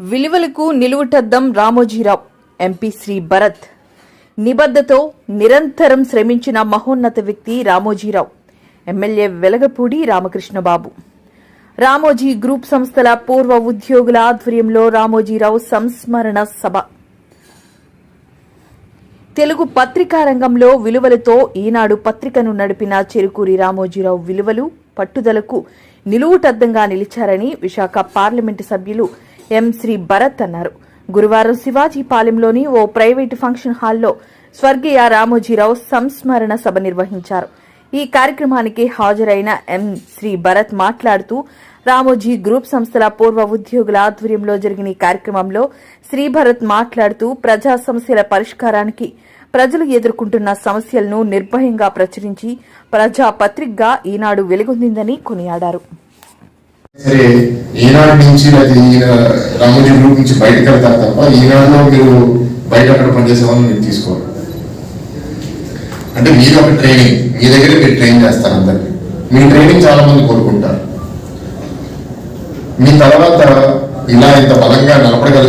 విలువలకు నిలువుటద్దం రామోజీరావు ఎంపీ శ్రీ భరత్. నిబద్ధతో నిరంతరం శ్రమించిన మహోన్నత వ్యక్తి రామోజీరావు ఎమ్మెల్యే వెలగపూడి రామకృష్ణబాబు. రామోజీ గ్రూప్ సంస్థల పూర్వ ఉద్యోగుల ఆధ్వర్యంలో రామోజీరావు సంస్మరణ సభ. తెలుగు పత్రికా రంగంలో విలువలతో ఈనాడు పత్రికను నడిపిన చెరుకూరి రామోజీరావు విలువలు పట్టుదలకు నిలువుటద్దంగా నిలిచారని విశాఖ పార్లమెంటు సభ్యులు ఎం శ్రీ భరత్ అన్నారు. గురువారం శివాజీపాలెంలోని ఓ ప్రైవేటు ఫంక్షన్ హాల్లో స్వర్గీయ రామోజీరావు సంస్మరణ సభ నిర్వహించారు. ఈ కార్యక్రమానికి హాజరైన ఎం శ్రీ భరత్ మాట్లాడుతూ రామోజీ గ్రూప్ సంస్థల పూర్వ ఉద్యోగుల ఆధ్వర్యంలో జరిగిన ఈ కార్యక్రమంలో శ్రీ భరత్ మాట్లాడుతూ ప్రజా సమస్యల పరిష్కారానికి ప్రజలు ఎదుర్కొంటున్న సమస్యలను నిర్భయంగా ప్రచురించి ప్రజా పత్రికగా ఈనాడు వెలుగొందిందని కొనియాడారు. సరే ఈనాడు నుంచి అది ఈయన రామోజీ గ్రూప్ నుంచి బయటకు వెళ్తారు తప్ప ఈనాడులో మీరు బయట అక్కడ పనిచేసే వాళ్ళని మీరు తీసుకోరు. అంటే మీరు ఒక ట్రైనింగ్ మీ దగ్గర మీరు ట్రైన్ చేస్తారు అందరికి మీ ట్రైనింగ్ చాలా మంది కోరుకుంటారు. మీ తర్వాత ఇలా ఇంత బలంగా నడపగల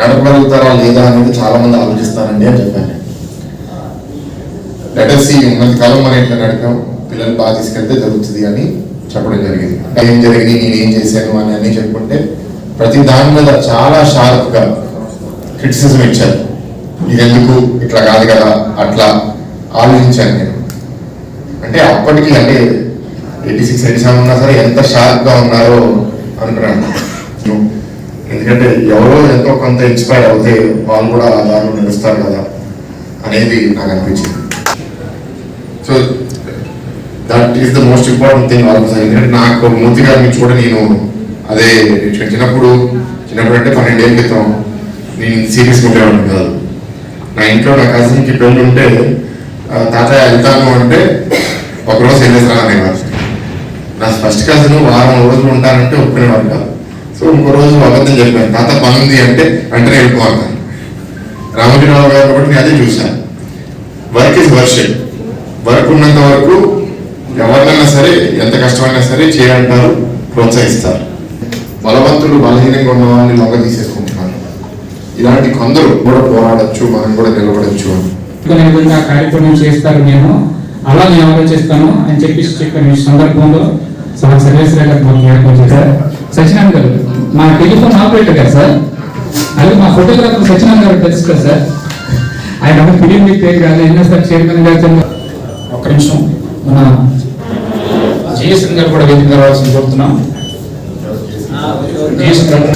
నడపగలుగుతారా లేదా అనేది చాలా మంది ఆలోచిస్తారండి అని చెప్పాను. లెటర్సీ ఉన్నంత కాలం మనం ఇట్లా నడిపాం పిల్లలు బాగా తీసుకెళ్తే జరుగుతుంది అని చెప్పడం జరిగింది. ఏం జరిగింది నేను ఏం చేశాను అని అన్నీ చెప్పుకుంటే ప్రతి దాని మీద చాలా షార్ప్గా క్రిటిసిజం ఇచ్చారు. ఇదెందుకు? ఎందుకు ఇట్లా కాదు కదా అట్లా ఆలోచించాను నేను. అంటే అప్పటికి అంటే ఎయిటీ సిక్స్ ఎయిటీ సెవెన్ ఉన్నా సరే ఎంత షార్ప్గా ఉన్నారో అనుకున్నాను. ఎందుకంటే ఎవరో ఎంతో కొంత ఇన్స్పైర్ అవుతే వాళ్ళు కూడా ఆ దారిలో నడుస్తారు కదా అనేది నాకు అనిపించింది. So that is the most important thing also ఎందుకంటే నాకు మూర్తి గారిని చూడ నేను అదే చిన్నప్పుడు చిన్నప్పుడు అంటే పన్నెండేళ్ళ క్రితం నేను సీరియస్ ఉండేవాడిని కాదు. నా ఇంట్లో నా కజిన్కి పెళ్ళి ఉంటే ఆ, తాతయ్య వెళ్తాను అంటే ఒకరోజు వెళ్ళేసాను అనేవారు నా ఫస్ట్ కజిన్ వారం రోజులు ఉంటానంటే ఒప్పుకునేవాడు కాదు. సో ఇంకో రోజు అబద్ధం చెప్పాను. తాత పనుంది అంటే వెంటనే వెళ్ళిపోతాను రామజీరావు గారు కాబట్టి నేను అదే చూశాను. వర్క్ ఇస్ వర్షిప్ వర్క్ ఉన్నంత వరకు ఎవరినైనా సరే ఎంత కష్టమైనా సరే చేయంటారు ప్రోత్సహిస్తారు. బలవంతులు బలహీనంగా ఉన్న వాళ్ళని లొంగ తీసేసుకుంటున్నారు. ఇలాంటి కొందరు కూడా పోరాడొచ్చు మనం కూడా నిలబడొచ్చు అని. విధంగా కార్యక్రమం చేస్తారు నేను అలా నేను ఆలోచిస్తాను అని చెప్పి చెప్పిన ఈ సందర్భంలో. సార్ సర్వేశ్వర గారు మాకు జ్ఞాపకం చేశారు. సత్యనారాయణ గారు మా టెలిఫోన్ ఆపరేటర్ గారు సార్. అది మా ఫోటోగ్రాఫర్ సత్యనారాయణ గారు తెలుసు కదా సార్. ఆయన ఒక ఫిలిం పేరు కాదు ఎన్ఎస్ఆర్ చైర్మన్ గారు ఒక్క నిమిషం. మన జయశ్రీ గారు కూడా వేదిక రావాల్సింది కోరుతున్నాం. జయశ్రీ గారు.